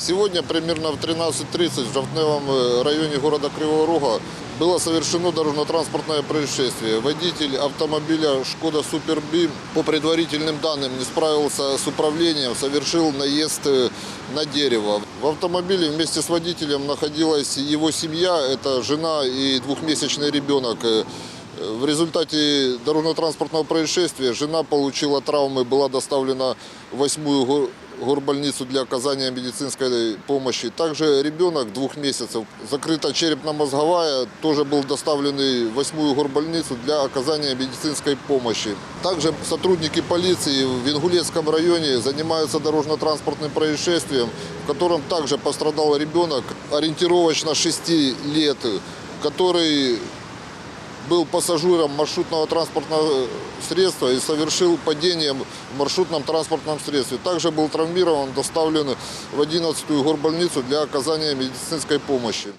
Сегодня примерно в 13.30 в Жовтневом э, районе города Кривого Рога было совершено дорожно-транспортное происшествие. Водитель автомобиля «Шкода Суперби» по предварительным данным не справился с управлением, совершил наезд э, на дерево. В автомобиле вместе с водителем находилась его семья, это жена и двухмесячный ребенок. Э, В результате дорожно-транспортного происшествия жена получила травмы, была доставлена в восьмую гор- горбольницу для оказания медицинской помощи. Также ребенок двух месяцев, закрыта черепно-мозговая, тоже был доставлен в восьмую горбольницу для оказания медицинской помощи. Также сотрудники полиции в Ингулецком районе занимаются дорожно-транспортным происшествием, в котором также пострадал ребенок ориентировочно 6 лет, который был пассажиром маршрутного транспортного средства и совершил падение в маршрутном транспортном средстве. Также был травмирован, доставлен в 11-ю горбольницу для оказания медицинской помощи.